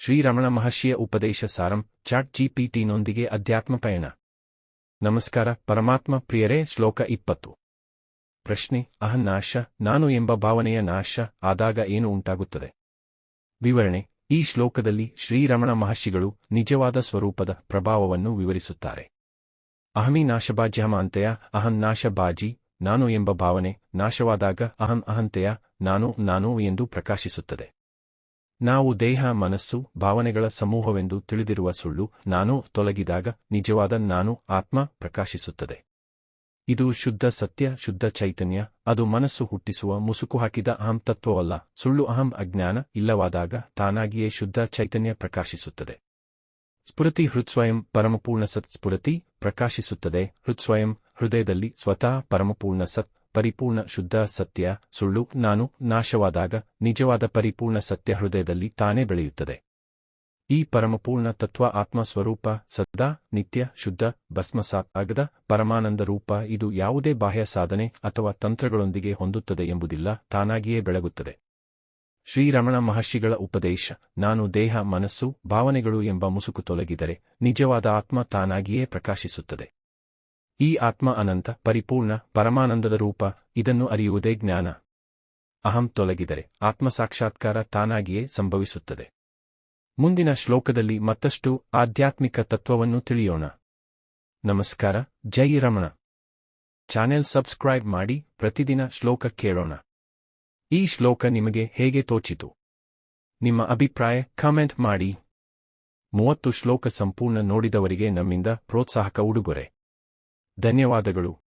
ಶ್ರೀರಮಣ ಮಹರ್ಷಿಯ ಉಪದೇಶ ಸಾರಂ ಚಾಟ್ ಜಿಪಿಟಿನೊಂದಿಗೆ ಅಧ್ಯಾತ್ಮ ಪಯಣ. ನಮಸ್ಕಾರ, ಪರಮಾತ್ಮ ಪ್ರಿಯರೇ, ಶ್ಲೋಕ ಇಪ್ಪತ್ತು. ಪ್ರಶ್ನೆ, ಅಹಂ ನಾಶ, ನಾನು ಎಂಬ ಭಾವನೆಯ ನಾಶ ಆದಾಗ ಏನು ಉಂಟಾಗುತ್ತದೆ? ವಿವರಣೆ, ಈ ಶ್ಲೋಕದಲ್ಲಿ ಶ್ರೀರಮಣ ಮಹರ್ಷಿಗಳು ನಿಜವಾದ ಸ್ವರೂಪದ ಪ್ರಭಾವವನ್ನು ವಿವರಿಸುತ್ತಾರೆ. ಅಹಮಿ ನಾಶಭಾಜ್ಯಹಮ ಅಂತೆಯ, ಅಹಂ ನಾಶಭಾಜಿ, ನಾನು ಎಂಬ ಭಾವನೆ ನಾಶವಾದಾಗ ಅಹಂ ಅಹಂತೆಯ, ನಾನು ನಾನು ಎಂದು ಪ್ರಕಾಶಿಸುತ್ತದೆ. ನಾವು ದೇಹ, ಮನಸ್ಸು, ಭಾವನೆಗಳ ಸಮೂಹವೆಂದು ತಿಳಿದಿರುವ ಸುಳ್ಳು ನಾನು ತೊಲಗಿದಾಗ ನಿಜವಾದ ನಾನು ಆತ್ಮ ಪ್ರಕಾಶಿಸುತ್ತದೆ. ಇದು ಶುದ್ಧ ಸತ್ಯ, ಶುದ್ಧ ಚೈತನ್ಯ, ಅದು ಮನಸ್ಸು ಹುಟ್ಟಿಸುವ ಮುಸುಕು ಹಾಕಿದ ಅಹಂ ತತ್ವವಲ್ಲ. ಸುಳ್ಳು ಅಹಂ ಅಜ್ಞಾನ ಇಲ್ಲವಾದಾಗ ತಾನಾಗಿಯೇ ಶುದ್ಧ ಚೈತನ್ಯ ಪ್ರಕಾಶಿಸುತ್ತದೆ. ಸ್ಫುರತಿ ಹೃತ್ಸ್ವಯಂ ಪರಮಪೂರ್ಣ ಸತ್ ಸ್ಫುರತಿ ಪ್ರಕಾಶಿಸುತ್ತದೆ. ಹೃತ್ಸ್ವಯಂ ಹೃದಯದಲ್ಲಿ ಸ್ವತಃ ಪರಮಪೂರ್ಣ ಸತ್ ಪರಿಪೂರ್ಣ ಶುದ್ಧ ಸತ್ಯ, ಸುಳ್ಳು, ನಾನು, ನಾಶವಾದಾಗ, ನಿಜವಾದ ಪರಿಪೂರ್ಣ ಸತ್ಯ ಹೃದಯದಲ್ಲಿ ತಾನೇ ಬೆಳೆಯುತ್ತದೆ. ಈ ಪರಮಪೂರ್ಣ ತತ್ವ ಆತ್ಮ ಸ್ವರೂಪ ಸದಾ, ನಿತ್ಯ, ಶುದ್ಧ, ಭಸ್ಮಸಾತ್ ಆಗದ ಪರಮಾನಂದ ರೂಪ ಇದು ಯಾವುದೇ ಬಾಹ್ಯ ಸಾಧನೆ ಅಥವಾ ತಂತ್ರಗಳೊಂದಿಗೆ ಹೊಂದುತ್ತದೆ ಎಂಬುದಿಲ್ಲ, ತಾನಾಗಿಯೇ ಬೆಳಗುತ್ತದೆ. ಶ್ರೀರಮಣ ಮಹರ್ಷಿಗಳ ಉಪದೇಶ, ನಾನು ದೇಹ, ಮನಸ್ಸು, ಭಾವನೆಗಳು ಎಂಬ ಮುಸುಕು ತೊಲಗಿದರೆ ನಿಜವಾದ ಆತ್ಮ ತಾನಾಗಿಯೇ ಪ್ರಕಾಶಿಸುತ್ತದೆ. ಈ ಆತ್ಮ ಅನಂತ, ಪರಿಪೂರ್ಣ, ಪರಮಾನಂದದ ರೂಪ, ಇದನ್ನು ಅರಿಯುವುದೇ ಜ್ಞಾನ. ಅಹಂ ತೊಲಗಿದರೆ ಆತ್ಮ ಸಾಕ್ಷಾತ್ಕಾರ ತಾನಾಗಿಯೇ ಸಂಭವಿಸುತ್ತದೆ. ಮುಂದಿನ ಶ್ಲೋಕದಲ್ಲಿ ಮತ್ತಷ್ಟು ಆಧ್ಯಾತ್ಮಿಕ ತತ್ವವನ್ನು ತಿಳಿಯೋಣ. ನಮಸ್ಕಾರ, ಜೈ ರಮಣ. ಚಾನೆಲ್ ಸಬ್ಸ್ಕ್ರೈಬ್ ಮಾಡಿ ಪ್ರತಿದಿನ ಶ್ಲೋಕ ಕೇಳೋಣ. ಈ ಶ್ಲೋಕ ನಿಮಗೆ ಹೇಗೆ ತೋಚಿತು? ನಿಮ್ಮ ಅಭಿಪ್ರಾಯ ಕಾಮೆಂಟ್ ಮಾಡಿ. ಮೂವತ್ತು ಶ್ಲೋಕ ಸಂಪೂರ್ಣ ನೋಡಿದವರಿಗೆ ನಮ್ಮಿಂದ ಪ್ರೋತ್ಸಾಹಕ ಉಡುಗೊರೆ. ಧನ್ಯವಾದಗಳು.